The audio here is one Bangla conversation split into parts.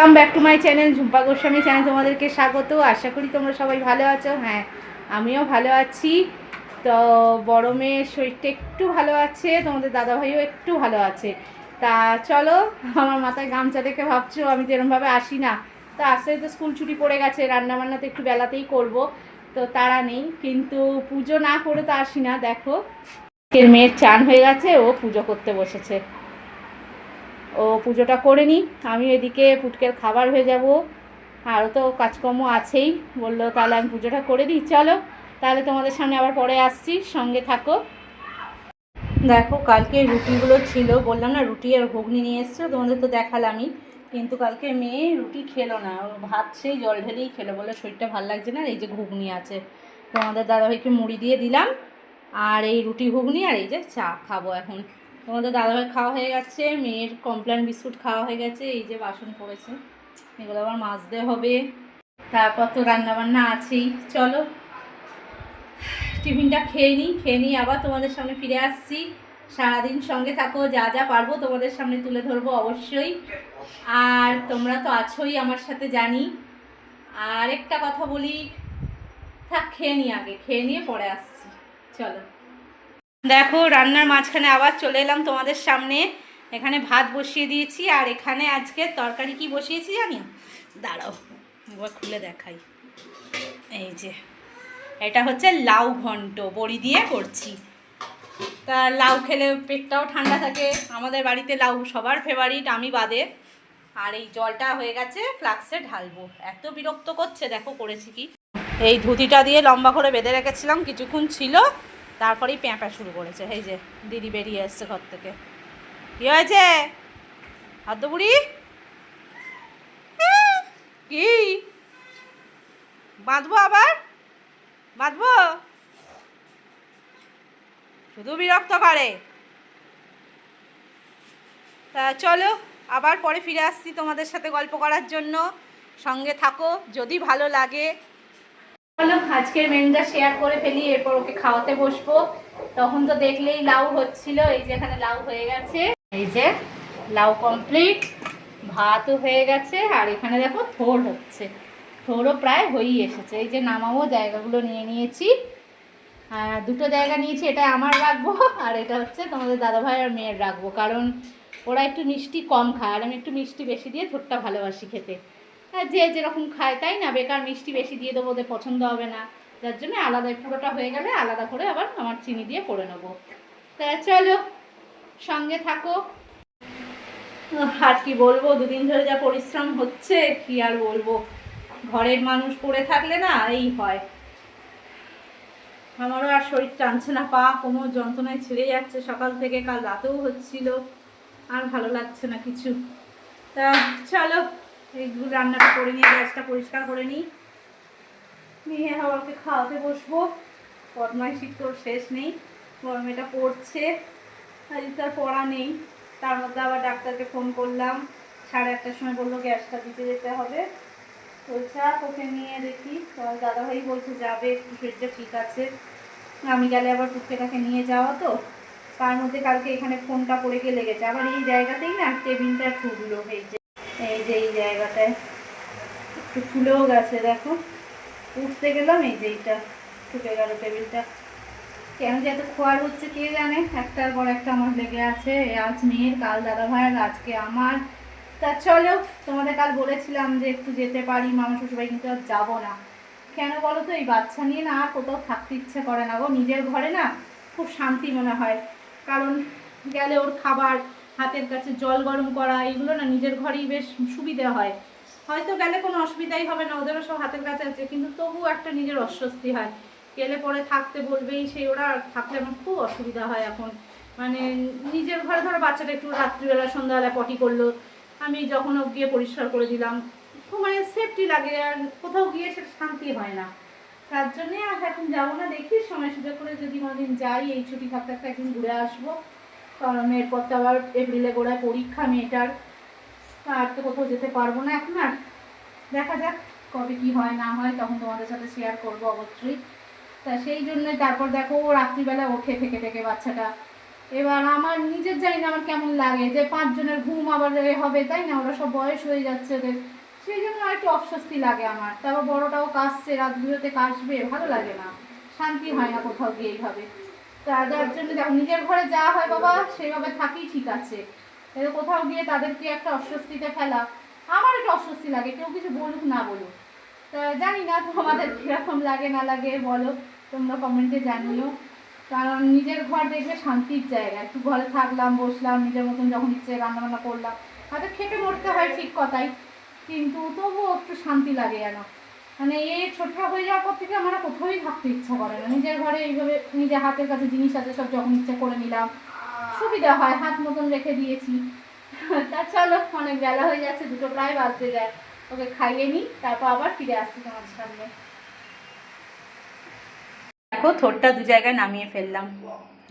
Come back to my channel Jhumpa Goswami channel তোমাদেরকে স্বাগত। আশা করি তোমরা সবাই ভালো আছো। হ্যাঁ আমিও ভালো আছি। তো বড় মেয়ের শরীরটা একটু ভালো আছে, তোমাদের দাদাভাইও একটু ভালো আছে। তা চলো, আমার মাথায় গামছা দেখে ভাবছ, আমি যেরমভাবে আসি না। তো আস্তে আস্তে স্কুল ছুটি পড়ে গেছে, রান্নাবান্না তো একটু বেলাতেই করব, তো তারা নেই। কিন্তু পুজো না করে তো আসি না, দেখো। মেয়ের চান হয়ে গেছে, ও পুজো করতে বসেছে। ও পুজোটা করে নিই আমি এদিকে পুটকের খাবার হয়ে যাব। আরও তো কাজকর্ম আছেই। বলল, তাহলে আমি পুজোটা করে দিই। চলো, তাহলে তোমাদের সামনে আবার পরে আসছি। সঙ্গে থাকো। দেখো, কালকে রুটিগুলো ছিল। বললাম না, রুটি আর ঘুগনি নিয়ে এসছো তোমাদের তো দেখালামই। কিন্তু কালকে মেয়ে রুটি খেলো না। ভাত সেই জল ঢেলেই খেলো। বলে শরীরটা ভালো লাগছে না? এই যে ঘুগনি আছে। তোমাদের দাদাভাইকে মুড়ি দিয়ে দিলাম। আর এই রুটি ঘুগনি আর এই যে চা খাব এখন। তোমাদের দাদাভাই খাওয়া হয়ে গেছে, মেয়ের কমপ্লেন বিস্কুট খাওয়া হয়ে গেছে, এই যে বাসন পড়েছে। এগুলো আবার মাজতে হবে। তারপর তো রান্নাবান্না আছেই। চলো, টিফিনটা খেয়ে নিই খেয়ে নিই আবার তোমাদের সামনে ফিরে আসছি। সারাদিন সঙ্গে থাকো, যা যা পারব তোমাদের সামনে তুলে ধরবো অবশ্যই। আর তোমরা তো আছোই আমার সাথে, জানি। আর একটা কথা বলি, থাক, খেয়ে নিই আগে, খেয়ে নিয়ে পরে আসছি। চলো। দেখো, রান্নার মাঝখানে আবার চলে এলাম তোমাদের সামনে। এখানে ভাত বসিয়ে দিয়েছি আর এখানে আজকে তরকারি কি বসিয়েছি জানি? দাঁড়াও, একবার খুলে দেখাই। এই যে, এটা হচ্ছে লাউ ঘন্ট, বড়ি দিয়ে করছি। তা লাউ খেলে পেটটাও ঠান্ডা থাকে। আমাদের বাড়িতে লাউ সবার ফেভারিট আমি বাদে। আর এই জলটা হয়ে গেছে, ফ্লাক্সে ঢালবো। এত বিরক্ত করছে, দেখো করেছি কি। এই ধুতিটা দিয়ে লম্বা করে বেঁধে রেখেছিলাম, কিছুক্ষণ ছিল। তারপরেই প্যাঁপা শুরু করেছে। এই যে, দিদি বেরিয়ে এসছে ঘর থেকে। কি হয়েছে? হাত বুড়ি কি? বাঁধবো আবার? বাঁধবো? শুধু বিরক্ত করে। তা চলো, আবার পরে ফিরে আসছি তোমাদের সাথে গল্প করার জন্য। সঙ্গে থাকো, যদি ভালো লাগে চলো আজকের মেনুটা শেয়ার করে ফেলি, এরপর ওকে খাওয়াতে বসবো। তখন তো দেখলেই লাউ হচ্ছিল, এই যে এখানে লাউ হয়ে গেছে। এই যে লাউ কমপ্লিট ভাতও হয়ে গেছে, আর এখানে দেখো থোর হচ্ছে। থোরও প্রায় হয়েই এসেছে। এই যে নামাবো, জায়গাগুলো নিয়ে নিয়েছি। দুটো জায়গা নিয়েছি এটা আমার রাখব, আর এটা হচ্ছে তোমাদের দাদাভাই আর মেয়ের রাখব। কারণ ওরা একটু মিষ্টি কম খায়, আর আমি একটু মিষ্টি বেশি দিয়ে থোরটা ভালোবাসি খেতে। যে যেরকম খায়, তাই না? বেকার মিষ্টি বেশি দিয়ে দেবো, ওদের পছন্দ হবে না। যার জন্য আলাদা পুরোটা হয়ে গেলে আলাদা করে আবার আমার চিনি দিয়ে করে নেব। তা চলো, সঙ্গে থাকো। আর কি বলব? দুদিন ধরে যা পরিশ্রম হচ্ছে, কি আর বলব? ঘরের মানুষ পড়ে থাকলে না, এই হয়। আমারও আর শরীর টানছে না, পা কোমর যন্ত্রণায় ছেড়ে যাচ্ছে। সকাল থেকে কাল রাতেও হচ্ছিল। আর ভালো লাগছে না কিছু। তা চলো এই রান্নাটা করে নিয়ে গ্যাসটা পরিষ্কার করে নিই। নিয়ে হাওয়াকে খাওয়াতে বসবো। বদমাইশির তোর শেষ নেই গরমেটা পড়ছে। আজ তার পড়া নেই। তার মধ্যে আবার ডাক্তারকে ফোন করলাম। সাড়ে আটটার সময় বলল গ্যাসটা দিতে যেতে হবে। বলছে "আ, ওকে নিয়ে দেখি। দাদাভাই বলছে যাবে একটু শরীরটা ঠিক আছে। আমি গেলে আবার পুটকেটাকে নিয়ে যাওয়া তো। তার মধ্যে কালকে এখানে ফোনটা পড়ে গিয়ে লেগেছে। আবার এই জায়গাতেই না টেবিলটা ঠুকলো যে। এই যে, এই জায়গাটায় একটু ফুলেও গেছে, দেখো। উঠতে গেলাম, এই যে এইটা ঠুকে গেল টেবিলটা। কেন যে এত খোয়ার হচ্ছে কে জানে? একটার পর একটা আমার লেগে আছে। আজ মেয়ের, কাল দাদা ভাইয়ের, আজকে আমার। তা চলো, তোমাদের কাল বলেছিলাম যে একটু যেতে পারি, মামা শ্বশুরবাড়ি, কিন্তু আর যাব না। কেন বলো তো, এই বাচ্চা নিয়ে না আর কোথাও থাকতে ইচ্ছে করে না গো। নিজের ঘরে না খুব শান্তি মনে হয়। কারণ গেলে ওর খাবার হাতের কাছে জল গরম করা, এগুলো না নিজের ঘরেই বেশ সুবিধে হয়। হয়তো গেলে কোনো অসুবিধাই হবে না, ওদেরও সব হাতের কাছে আছে, কিন্তু তবু একটা নিজের অস্বস্তি হয়। গেলে পরে থাকতে বলবেই সেই ওরা থাকলে আমার খুব অসুবিধা হয় এখন। মানে নিজের ঘরে ধরো বাচ্চাটা একটু রাত্রিবেলা, সন্ধ্যাবেলা পটি করল, আমি যখন গিয়ে পরিষ্কার করে দিলাম, খুব মানে সেফটি লাগে, আর কোথাও গিয়ে সেটা শান্তি হয় না। তার জন্যে আর এখন যাব না, দেখি সময় সুযোগ করে যদি কোনোদিন যাই, এই ছুটি থাকতে থাকতে একদিন ঘুরে আসব। কারণ এরপর তো আবার এপ্রিলে গোড়ায় পরীক্ষা মেয়েটার আর তো কোথাও যেতে পারব না এখন আর। দেখা যাক কবে কি হয়, না হয় তখন তোমাদের সাথে শেয়ার করব অবশ্যই। তা সেই জন্য তারপর দেখো ও রাত্রিবেলা ওঠে থেকে থেকে বাচ্চাটা। এবার আমার নিজের জানি না আমার কেমন লাগে যে পাঁচজনের ঘুম আবার হবে, তাই না? ওরা সব বয়স হয়ে যাচ্ছে ওদের। সেই জন্য একটু অস্বস্তি লাগে আমার। তারপর বড়টাও কাশছে, রাত দুটোতে কাশবে, ভালো লাগে না। শান্তি হয় না কোথাও গিয়ে এইভাবে যার জন্য নিজের ঘরে যা হয় বাবা সেইভাবে থাকি ঠিক আছে। কোথাও গিয়ে তাদেরকে একটা অস্বস্তিতে ফেলা, আমার একটু অস্বস্তি লাগে, কেউ কিছু বলুক না বলুক। তা জানি না তোমাদের কীরকম লাগে, না লাগে, বলো, তোমরা কমেন্টে জানিও। কারণ নিজের ঘর দেখবে শান্তির জায়গা, একটু ঘরে থাকলাম, বসলাম, নিজের মতন যখন ইচ্ছে রান্না বান্না করলাম হয়তো খেটে মরতে হয় ঠিক কথাই, কিন্তু তবুও একটু শান্তি লাগে যেন। মানে এই ছোট হয়ে যাওয়ার পর থেকে আমার কোথাওই থাকতে ইচ্ছা করে না। নিজের ঘরে এইভাবে নিজের হাতের কাছে জিনিস আছে, সব যখন ইচ্ছা করে নিলাম। সুবিধা হয়, হাত মতন রেখে দিয়েছি। তা চলো, অনেক বেলা হয়ে যাচ্ছে, দুটো প্রায় বাজতে যায়। ওকে খাইয়ে নিই, তারপর আবার ফিরে আসছি তোমার সামনে। দেখো, থোরটা দু জায়গায় নামিয়ে ফেললাম।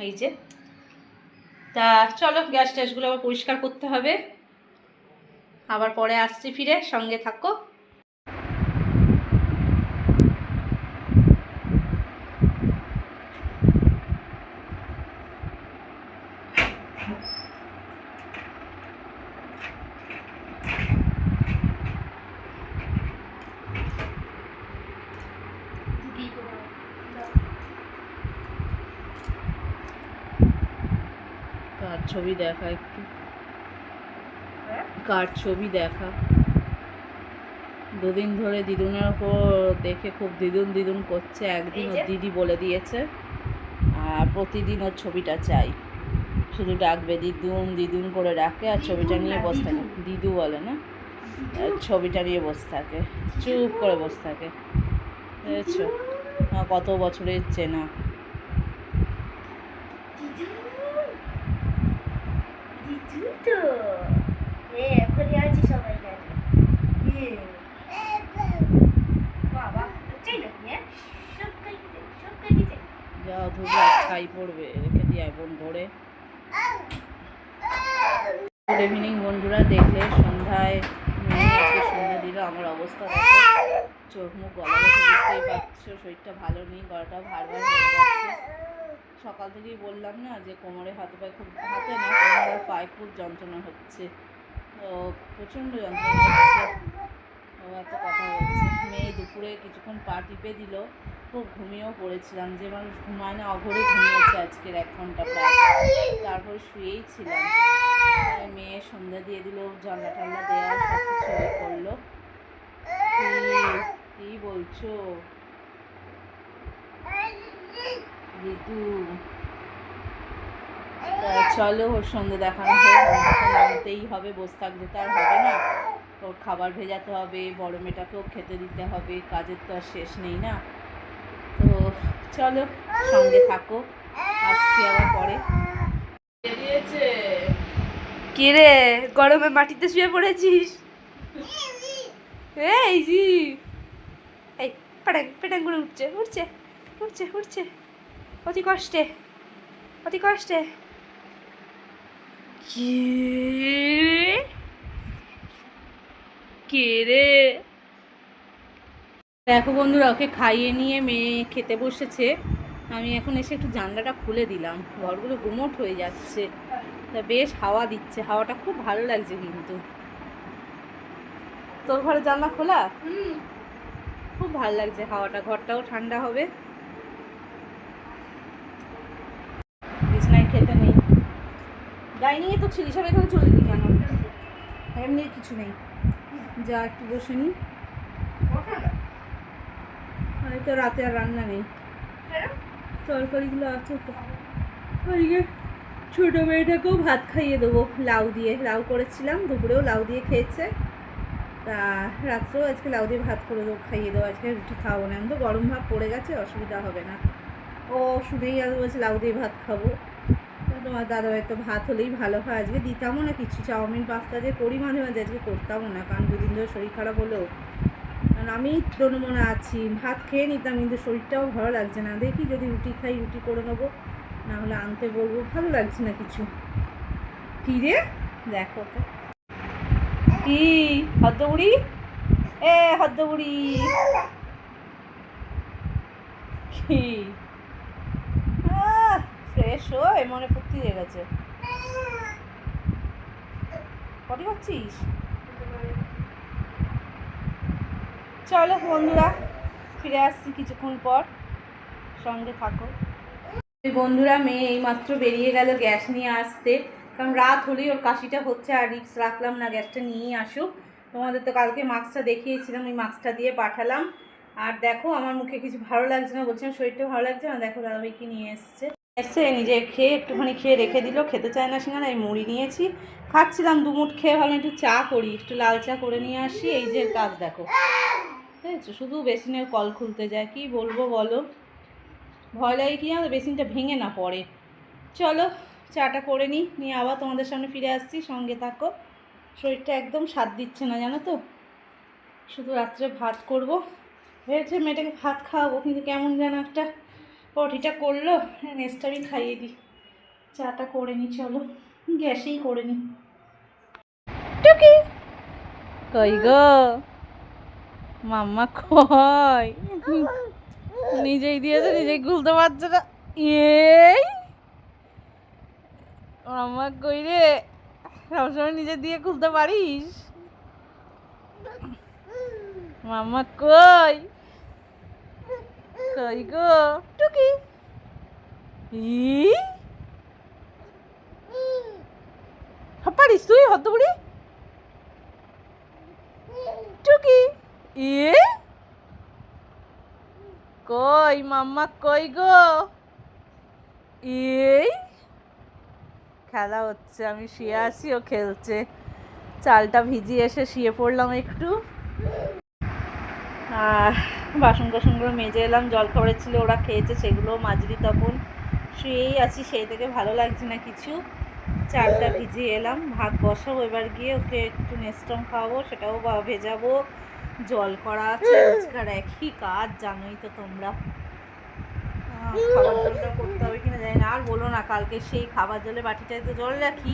এই যে। তা চলো, গ্যাস ট্যাসগুলো আবার পরিষ্কার করতে হবে। আবার পরে আসছি ফিরে, সঙ্গে থাকো কার ছবি দেখা একটু। কার ছবি দেখা? দুদিন ধরে দিদুনের ওপর দেখে খুব দিদুন দিদুন করছে। একদিন ওর দিদি বলে দিয়েছে আর প্রতিদিন ওর ছবিটা চাই। শুধু ডাকবে দিদুন দিদুন করে ডাকে আর ছবিটা নিয়ে বসে থাকে। দিদু বলে না? ছবিটা নিয়ে বসে থাকে। চুপ করে বসে থাকে। বুঝেছ কত বছরের চেনা দিদু তো এ এখনই আছি সবাই জানে বাবা চাই না হ্যাঁ সব খাইতে সব খাইতে যা ধুবে ছাই পড়বে, রেখে দিয়ে বোন ভরে গুড ইভিনিং বন্ধুরা, দেখলে সন্ধ্যায় আজকে সন্ধ্যা দিল, আমার অবস্থা চোখ মুখ গলা বুঝতেই পারছ, শরীরটা ভালো নেই, গলাটা ভার হয়ে যাচ্ছে। সকাল থেকেই বললাম না যে, কোমরে হাতে পায়ে খুব, হাতে না, কোমরে পায়ে খুব যন্ত্রণা হচ্ছে। তো প্রচণ্ড যন্ত্রণা হচ্ছে। ও এত কথা হচ্ছে মেয়ে দুপুরে কিছুক্ষণ পা টিপে দিল। খুব ঘুমিয়েও পড়েছিলাম, যে মানুষ ঘুমায় না, অঘরে ঘুমিয়েছে আজকের এক ঘণ্টা প্রায়। তারপরে শুয়েই ছিলাম। মেয়ে সন্ধ্যা দিয়ে দিল, জানলা টাল্লা দেওয়া সব কিছু করল। কি- বলছো? ঋতু। চলো, ওর সঙ্গে দেখানো নামতেই হবে, বসে থাকলে তো আর হবে না। ওর খাবার ভেজাতে হবে, বড় মেয়েটাকেও খেতে দিতে হবে, কাজের তো আর শেষ নেই না। চলো, সঙ্গে থাকো। আসছি আবার পরে। দিয়েছে? কি রে? গরমে মাটিতে শুয়ে পড়েছিস? এই জি। এই, পেটাং পেটাং করে উঠছে উঠছে উঠছে উঠছে। অতি কষ্টে অতি কষ্টে। কি? কে রে? দেখো বন্ধুরা ওকে খাইয়ে নিয়ে মেয়ে খেতে বসেছে। আমি এখন এসে একটু জানলাটা খুলে দিলাম। ঘরগুলো গুমোট হয়ে যাচ্ছে। তা বেশ হাওয়া দিচ্ছে। হাওয়াটা খুব ভালো লাগছে কিন্তু। তোর ঘরে জানলা খোলা? খুব ভালো লাগছে হাওয়াটা। ঘরটাও ঠান্ডা হবে। বিছনায় খেতে নেই। ডাইনিংয়ে তো ছিলি সব এখানে চলে দিই কেন? এমনি কিছু নেই। যা একটু বসে নিই হয়তো রাতে আর রান্না নেই। তরকারিগুলো আছে তো। ওইদিকে ছোটো মেয়েটাকেও ভাত খাইয়ে দেবো লাউ দিয়ে। লাউ করেছিলাম দুপুরেও লাউ দিয়ে খেয়েছে। তা রাত্রেও আজকে লাউ দিয়ে ভাত করে দেবো খাইয়ে দেবো। আজকে রুটি খাব না। তো গরম ভাব পড়ে গেছে অসুবিধা হবে না। ও শুনেই আর বলছে লাউ দিয়ে ভাত খাব। তা তোমার দাদাভাই তো ভাত হলেই ভালো হয়। আজকে দিতামও না কিছু। চাউমিন পাস্তা যে করি মাঝে মাঝে আজকে করতামও না। কারণ দুদিন ধরে শরীর খারাপ হলেও কারণ আমি মনে আছি, ভাত খেয়ে নিতাম, কিন্তু শরীরটাও ভালো লাগছে না। দেখি যদি রুটি খাই, রুটি করে নেব নাহলে আনতে বলব, ভালো লাগছে না কিছু। কি রে? দেখো তো কি? হদ্দবুড়ি? এ, হদ্দবুড়ি। কি? ফ্রেশ হয়ে মনে ফুর্তি হয়ে গেছে। পটি করছিস? চলো বন্ধুরা, ফিরে আসছি কিছুক্ষণ পর। সঙ্গে থাকো। বন্ধুরা, মেয়ে এইমাত্র বেরিয়ে গেল গ্যাস নিয়ে আসতে। কারণ রাত হলেই ওর কাশিটা হচ্ছে, আর রিক্স রাখলাম না, গ্যাসটা নিয়েই আসুক। তোমাদের তো কালকে মাস্কটা দেখিয়েছিলাম, ওই মাস্কটা দিয়ে পাঠালাম। আর দেখো, আমার মুখে কিছু ভালো লাগছে না বলছিলাম শরীরটা ভালো লাগছে না। দেখো দাদাভাই কি নিয়ে এসছে। এসছে নিজে খেয়ে একটুখানি খেয়ে রেখে দিল। খেতে চায় না সেখানে এই মুড়ি নিয়েছি। খাচ্ছিলাম দুমুট, খেয়ে ভালো একটু চা করি, একটু লাল চা করে নিয়ে আসি। এই যে কাজ, দেখো। বুঝেছ শুধু বেসিনের কল খুলতে যায়, কি বলব বলো? ভয় লাগে কি আমাদের বেসিনটা ভেঙে না পড়ে। চলো, চাটা করে নিই নিয়ে আবার তোমাদের সামনে ফিরে আসছি, সঙ্গে থাকো। শরীরটা একদম স্বাদ দিচ্ছে না, জানো তো? শুধু রাত্রে ভাত করব। ভেবেছে মেয়েটাকে ভাত খাওয়াবো, কিন্তু কেমন যেন একটা পটিটা করল, নেক্সট আমি খাইয়ে দিই। চাটা করে নিই চলো। গ্যাসেই করে নিই টুকি! কই গো? মাম্মা কই? নিজেই দিয়েছে, নিজেই খুলতে পারছে না। এই! মাম্মা কই রে? সবসময় নিজে দিয়ে খুলতে পারিস? মাম্মা কই? কই গো? টুকি। ই! পারিস তুই হত বুড়ি টুকি। ই? কই মাম্মা, কই গো? এই? খেলা হচ্ছে, আমি শুয়ে আছি, ও খেলছে। চালটা ভিজিয়ে এসে শুয়ে পড়লাম একটু। আর বাসন টাসনগুলো মেজে এলাম, জল খাবারের ছিল, ওরা খেয়েছে সেগুলো মাজরি তখন। শুয়েই আছি, সেই থেকে ভালো লাগছে না কিছু। চালটা ভিজিয়ে এলাম, ভাত বসাবো এবার গিয়ে, ওকে একটু নেস্টম খাওয়াবো, সেটাও ভেজাবো। জল করা আছে, রোজকার একই কাজ, জানোই তো তোমরা। খাবার জলটা করতে হবে কিনা জানি না। আর বলো না, কালকে সেই খাবার জলে বাটিটায় তো জল রাখি।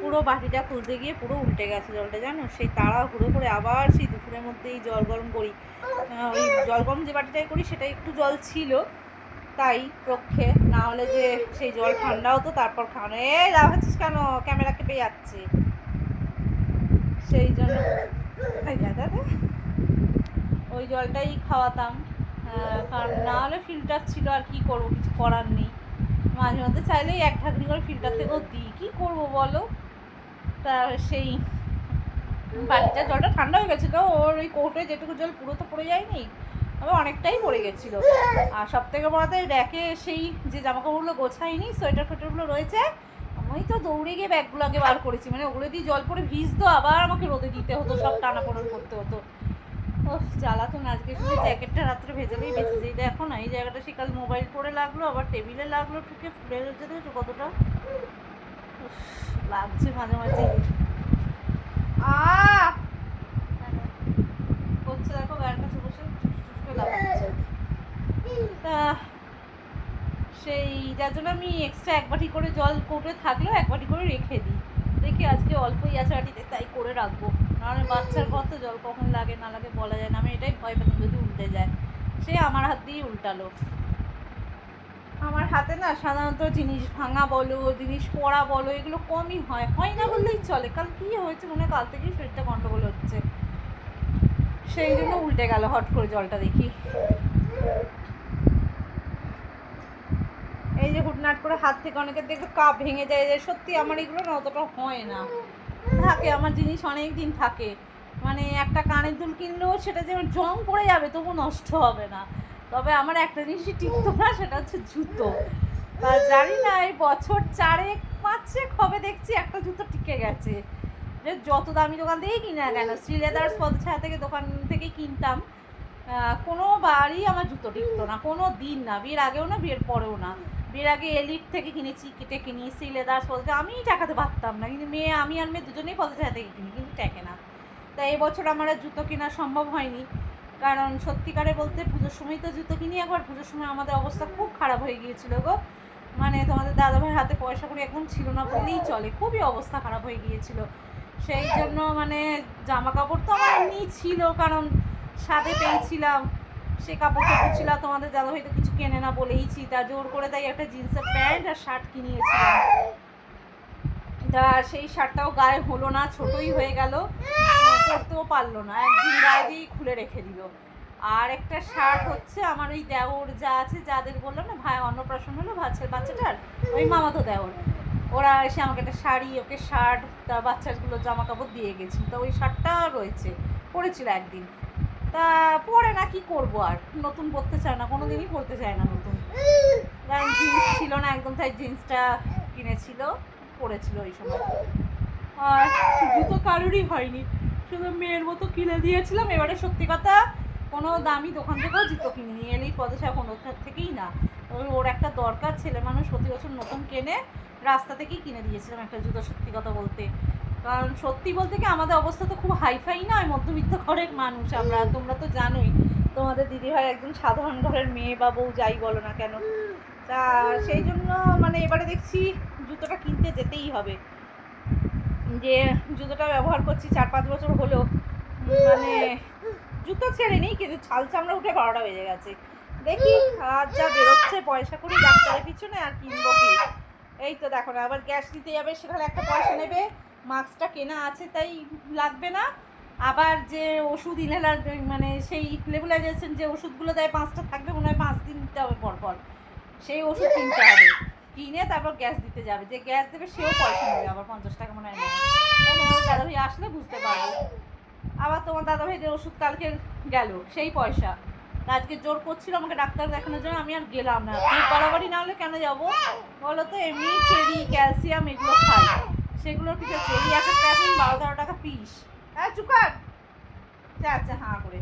পুরো বাটিটা খুলতে গিয়ে পুরো উল্টে গেছে জলটা, জানো? সেই তাড়া হুড়ো করে আবার সেই দুপুরের মধ্যেই জল গরম করি। ওই জল গরম যে বাটিটায় করি সেটা একটু জল ছিল। তাই পক্ষে, না হলে যে সেই জল ঠান্ডা হতো তারপর খাওয়ানো। এ লাফাচ্ছিস কেন? ক্যামেরা কেঁপে যাচ্ছে। সেই জন্য যা। ওই জলটাই খাওয়াতাম কারণ না হলে ফিল্টার ছিল আর কি করব কিছু করার নেই। মাঝে মধ্যে চাইলেই এক ঢাকনি করে ফিল্টার থেকেও দিই কী করব বলো? তা সেই বাটিটা জলটা ঠান্ডা হয়ে গেছিল ওর ওই কোর্টে যেটুকু জল পুরো তো পড়ে যায়নি তবে অনেকটাই পড়ে গেছিল। আর সব থেকে বড় কথা, র্যাকে সেই যে জামা কাপড়গুলো গোছাইনি সোয়েটার ফোয়েটারগুলো রয়েছে আমি তো দৌড়ে গিয়ে ব্যাগগুলো আগে বার করেছি মানে ওগুলো দিয়ে জল পরে ভিজতো আবার আমাকে রোদে দিতে হতো সব টানা করতে হতো। ও আজকে শুধু জ্যাকেটটা রাত্রে ভেজালেই বেঁচে যেই দেখো না এই জায়গাটা মোবাইল পরে লাগল আবার টেবিলে লাগল ঠুকে ফুলে দেখেছ কতটা? লাগছে মাঝে মাঝে। করছে দেখো গায়ের কাছে বসে টুস করে লাফাচ্ছে। তা সেই যার জন্য আমি এক্সট্রা এক বাটি করে জল কোটে থাকলেও এক বাটি করে রেখে দিই। দেখি আজকে অল্পই আছে বাটিতে তাই করে রাখব। নাহলে বাচ্চার কত জল, কখন লাগে, না লাগে বলা যায় না। আমি এটাই ভয় পেতাম যদি উল্টে যায়। সে আমার হাত দিয়েই উল্টালো। আমার হাতে না সাধারণত জিনিস ভাঙা বলো, জিনিস পড়া বলো, এগুলো কমই হয়। হয় না বললেই চলে। কাল কী হয়েছে মনে কাল থেকেই শরীরটা গন্ডগোল হচ্ছে। সেই জন্য উল্টে গেল, হট করে জলটা দেখি। এই যে হুটনাট করে হাত থেকে অনেকের দেখবে কাপ ভেঙে যায় যে সত্যি আমার এগুলো না অতটা হয় না। থাকে, আমার জিনিস অনেক দিন থাকে। মানে একটা কানের দুল কিনলেও সেটা যে জং পড়ে যাবে, তবু নষ্ট হবে না। তবে আমার একটা জিনিসই টিকতো না সেটা হচ্ছে জুতো। আর জানি না, এই বছর চারেক, পাঁচেক হবে দেখছি, একটা জুতো টিকে গেছে। যে যত দামি দোকান থেকেই কিনে কেন, শ্রী লেদার্স পদছায়া থেকে দোকান থেকে কিনতাম। কোনো বারই আমার জুতো টিকতো না, কোনো দিন না, বিয়ের আগেও না, বিয়ের পরেও না। বিয়ের আগে এলিট থেকে কিনেছি, কেটে কিনি শ্রী লেদার্স পদে আমিই টাকাতে পারতাম না। কিন্তু মেয়ে, আমি আর মেয়ে দুজনেই পদছায়া থেকে কিনি, কিন্তু টেকে না। তাই এবছর আমার আর জুতো কেনা সম্ভব হয়নি। কারণ সত্যিকারে বলতে পুজোর সময় তো জুতো কিনি, একবার পুজোর সময় আমাদের অবস্থা খুব খারাপ হয়ে গিয়েছিল গো। মানে তোমাদের দাদাভাইয়ের হাতে পয়সা করে এখন ছিল না বললেই চলে, খুবই অবস্থা খারাপ হয়ে গিয়েছিল। সেই জন্য মানে জামা কাপড় তো আমার এমনি ছিল, কারণ সাথে পেয়েছিলাম। সে কাপড় চাপড় ছিল তোমাদের দাদা ভাই তো কিছু কেনে না বলেইছি তা জোর করে তাই একটা জিন্সের প্যান্ট আর শার্ট কিনিয়েছিলাম। তা সেই শার্টটাও গায়ে হলো না, ছোটই হয়ে গেল। পরতেও পারল না, একদিন গায়ে দিয়েই খুলে রেখে দিল। আর একটা শার্ট হচ্ছে আমার ওই দেওর যা আছে, যাদের বললাম না, ভাই অন্নপ্রাশন হলো বাচ্চার বাচ্চাটার, ওই মামাতো দেওর। ওরা এসে আমাকে একটা শাড়ি, ওকে শার্ট তা বাচ্চাগুলো জামা কাপড় দিয়ে গেছিল। তা ওই শার্টটা রয়েছে পরেছিল একদিন। তা পরে না কি করব আর? নতুন পরতে চায় না কোনো দিনই পরতে চায় না নতুন। কারণ জিন্স ছিল না একদম, তাই জিন্সটা কিনেছিল পরেছিল ওই সময়। আর জুতো কারোরই হয়নি। শুধু মেয়ের মতো কিনে দিয়েছিলাম। এবারে সত্যি কথা, কোনো দামি দোকান থেকেও জুতো কিনিনি এলেই পদসা কোনো থেকেই না। ওর একটা দরকার, ছেলে মানুষ প্রতি বছর নতুন কেনে, রাস্তা থেকেই কিনে দিয়েছিলাম একটা জুতো, সত্যি কথা বলতে। কারণ সত্যি বলতে কি আমাদের অবস্থা তো খুব হাইফাই নয় মধ্যবিত্ত ঘরের মানুষ আমরা। তোমরা তো জানোই তোমাদের দিদিভাই একজন সাধারণ ঘরের মেয়ে বা বউ যাই বলো না কেন। তা সেই জন্য মানে এবারে দেখছি জুতোটা কিনতে যেতেই হবে। যে জুতোটা ব্যবহার করছি চার পাঁচ বছর হলো মানে জুতো ছেড়ে নেই কিন্তু ছাল চামড়া উঠে বারোটা বেজে গেছে। দেখি আর যা বেরোচ্ছে পয়সা করি ডাক্তারের পিছনে আর কিনবো কি। এই তো দেখো না আবার গ্যাস নিতে যাবে সেখানে একটা পয়সা নেবে। মাস্কটা কেনা আছে তাই লাগবে না। আবার যে ওষুধ ইনহেলার মানে সেই লেবুলাইজেশন যে ওষুধগুলো দেয়, পাঁচটা থাকবে মনে হয় পাঁচ দিন দিতে হবে পরপর সেই ওষুধ কিনতে হবে। কিনে তারপর গ্যাস দিতে যাবে। যে গ্যাস দেবে সেও পয়সা নেবে। আবার পঞ্চাশ টাকা মনে হয় তোমার দাদাভাই আসলে বুঝতে পারবে। আবার তোমার দাদাভাইদের ওষুধ কালকে গেল, সেই পয়সা। আজকে জোর করছিল আমাকে ডাক্তার দেখানোর জন্য, আমি আর গেলাম না। বাড়াবাড়ি না হলে কেন যাব? বলো তো, এমনি চেরি, ক্যালসিয়াম এগুলো খাই। সেগুলোর পিছনে চেরি এক একটা এখন বারো তেরো টাকা পিস হ্যাঁ চুকার যা আচ্ছা হাঁ করে।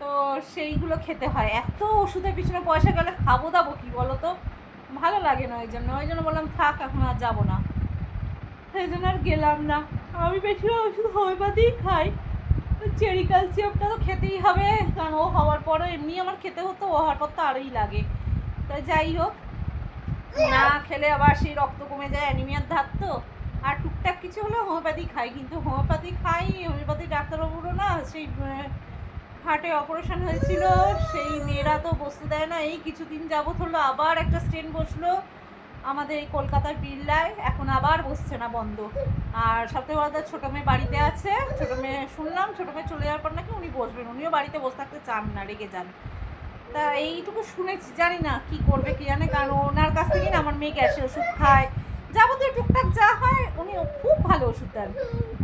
তো সেইগুলো খেতে হয়। এত ওষুধের পিছনে পয়সা গেলে খাব দাবো কি বলো তো ভালো লাগে না ওই জন্য। ওই জন্য বললাম থাক এখন আর যাব না। সেই জন্য আর গেলাম না। আমি বেশিরভাগ ওষুধ হোমিওপ্যাথিই খাই। চেরি ক্যালসিয়ামটা তো খেতেই হবে। কারণ ও হওয়ার পরও এমনি আমার খেতে হতো ও হওয়ার পর তো আরোই লাগে। তো যাই হোক না খেলে আবার সেই রক্ত কমে যায় অ্যানিমিয়ার ধার তো। আর টুকটাক কিছু হলে হোমিওপ্যাথি খাই, কিন্তু হোমিওপ্যাথি খাই, হোমিওপ্যাথি ডাক্তারবাবুরও না সেই হার্টে অপারেশন হয়েছিল, সেই মেয়েরা তো বসতে দেয় না, এই কিছুদিন যাবত হলো আবার একটা স্টেন বসল আমাদের এই কলকাতার বিড়লায়, এখন আবার বসছে না বন্ধ। আর সবথেকে বড় ছোটো মেয়ে বাড়িতে আছে, ছোটো মেয়ে শুনলাম, ছোটো মেয়ে চলে যাওয়ার পর নাকি উনি বসবেন, উনিও বাড়িতে বসে থাকতে চান না, রেগে যান। তা এইটুকু শুনেছি, জানি না কি করবে কি জানে, কারণ ওনার কাছ থেকে না আমার মেয়ে গ্যাসের ওষুধ খায়। যাবতীয় টুকটাক যা হয় উনি খুব ভালো ওষুধ দেন।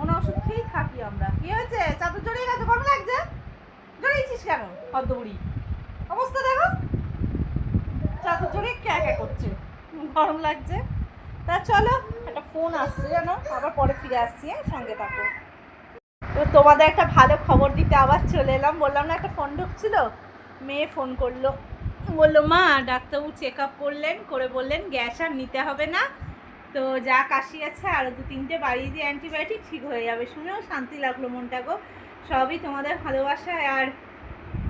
ওনার ওষুধ খেয়েই থাকি আমরা। কি হয়েছে? চাদর জড়িয়ে গেছে, গরম লাগছে? জড়িয়েছিস কেন পদ্মবুড়ি অবস্থা দেখো। চাদর জড়িয়ে ক্যা ক্যা করছে। গরম লাগছে। তা চলো, একটা ফোন আসছে জানো আবার পরে ফিরে আসছি হ্যাঁ? সঙ্গে থাকো। তো তোমাদের একটা ভালো খবর দিতে আবার চলে এলাম। বললাম না, একটা ফোন ঢুকছিল? মেয়ে ফোন করল। বলল, মা, ডাক্তারবাবু চেক আপ করলেন, করে বললেন, গ্যাস আর নিতে হবে না। তো যা কাশি আছে আরও দু তিনটে বাড়িয়ে দিয়ে অ্যান্টিবায়োটিক ঠিক হয়ে যাবে। শুনেও শান্তি লাগল মনটা গো। সবই তোমাদের ভালোবাসায় আর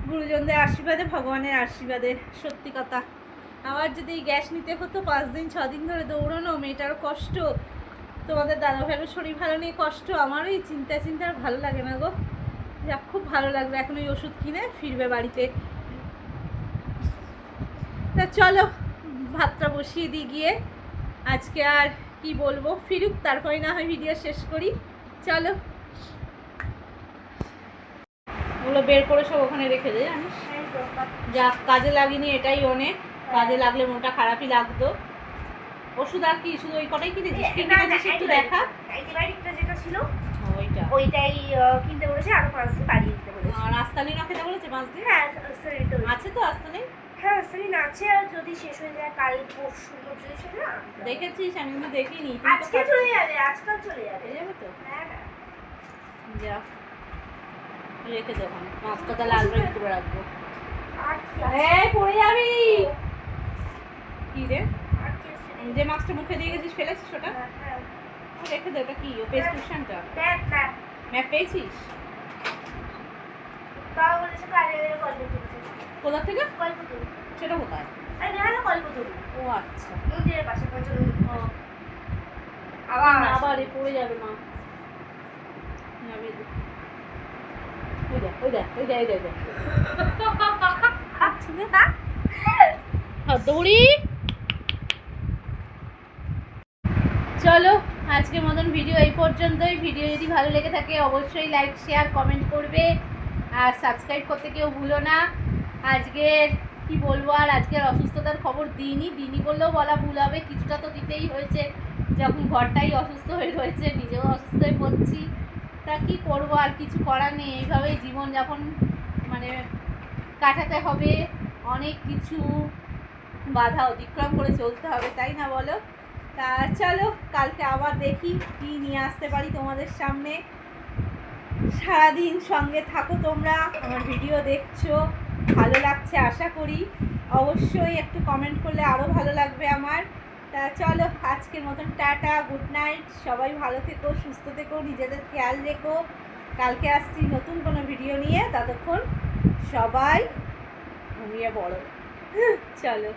গুরুজনদের আশীর্বাদে, ভগবানের আশীর্বাদে, সত্যি কথা। আবার যদি গ্যাস নিতে হতো, পাঁচ দিন, ছ দিন ধরে দৌড়ানো, মেয়েটারও কষ্ট। তোমাদের দাদা ভাইয়েরও শরীর ভালো নেই, কষ্ট। আমারও এই চিন্তা চিন্তা আর ভালো লাগে না গো। যাক খুব ভালো লাগল এখন ওই ওষুধ কিনে ফিরবে বাড়িতে। তা চলো, ভাতটা বসিয়ে দিই গিয়ে। আজকে আর কি বলব? ফিরুক তারপরে না হয় ভিডিও শেষ করি। চলো। ওগুলো বের করে সব ওখানে রেখে দেয় জানিস। যাক কাজে লাগিনি এটাই অনেক। কাজে লাগলে মনটা খারাপই লাগতো। ওষুধ আর কি? শুধু ওই কটাই কিনেছিস? কি না, না, কিনেছিস একটু দেখা? antibiotic-টা যেটা ছিল ওইটা। ওইটাই কিনতে বলেছে আরও পাঁচ দিন বাড়িয়ে দিতে বলেছে। আর আস্তালিনা খেতে বলেছে পাঁচ দিন? হ্যাঁ সেরিন তো আছে তো আস্তালিন হ্যাঁ সেরিন আছে আর যদি শেষ হয়ে যায় কাল পরশু যদি শেষ না? দেখেছিস আমি কিন্তু দেখিনি। আজকে চলে যাবে আজকাল চলে যাবে। যাবে তো? হ্যাঁ হ্যাঁ। যা রেখে দে ওখানে। মাছটা তাহলে আলবার ভিতরে রাখব। আছে? পড়ে যাবি! কি রে? যে মাছটা মুখে দিয়ে গেছিস ফেলেছিস ওটা? হ্যাঁ, হ্যাঁ। রেখে দে ওটা কি ও প্রেসক্রিপশনটা। ম্যাপ পেয়েছিস? বাবা বলেছে কালে তুলছে কোথা থেকে? সেটা কোথায়? আরে ও আচ্ছা। মন্দিরের পাশে প্রচুর আবার আবার পড়ে যাবে মা। যাবে এদিকে। ওই দেখ ওই দেখ ওই দেখ ওই দেখ ওই দেখ। দৌড়ি চলো আজকের মতন ভিডিও এই পর্যন্তই। ভিডিও যদি ভালো লেগে থাকে অবশ্যই লাইক শেয়ার কমেন্ট করবে। আর সাবস্ক্রাইব করতে কেউ ভুলো না। আজকের, কি বলব, আর আজকের অসুস্থতার খবর দিইনি। দিনই বললেও বলা ভুল হবে, কিছুটা তো দিতেই হয়েছে। যখন ঘরটাই অসুস্থ হয়ে রয়েছে, নিজেও অসুস্থ হয়ে পড়ছি। তা কী করব, আর কিছু করার নেই। এইভাবেই জীবনযাপন মানে কাটাতে হবে। অনেক কিছু বাধা অতিক্রম করে চলতে হবে, তাই না বলো? তা চলো, কালকে আবার দেখি কি নিয়ে আসতে পারি তোমাদের সামনে। সারাদিন সঙ্গে থাকো তোমরা, আমার ভিডিও দেখছ। ভালো লাগছে, আশা করি। অবশ্যই একটু কমেন্ট করলে আরও ভালো লাগবে আমার। তা চলো, আজকের মতন টাটা গুড নাইট সবাই ভালো থেকো, সুস্থ থেকো, নিজেদের খেয়াল রেখো। কালকে আসছি নতুন কোনো ভিডিও নিয়ে। ততক্ষণ সবাই ঘুমিয়ে পড়ো। চলো।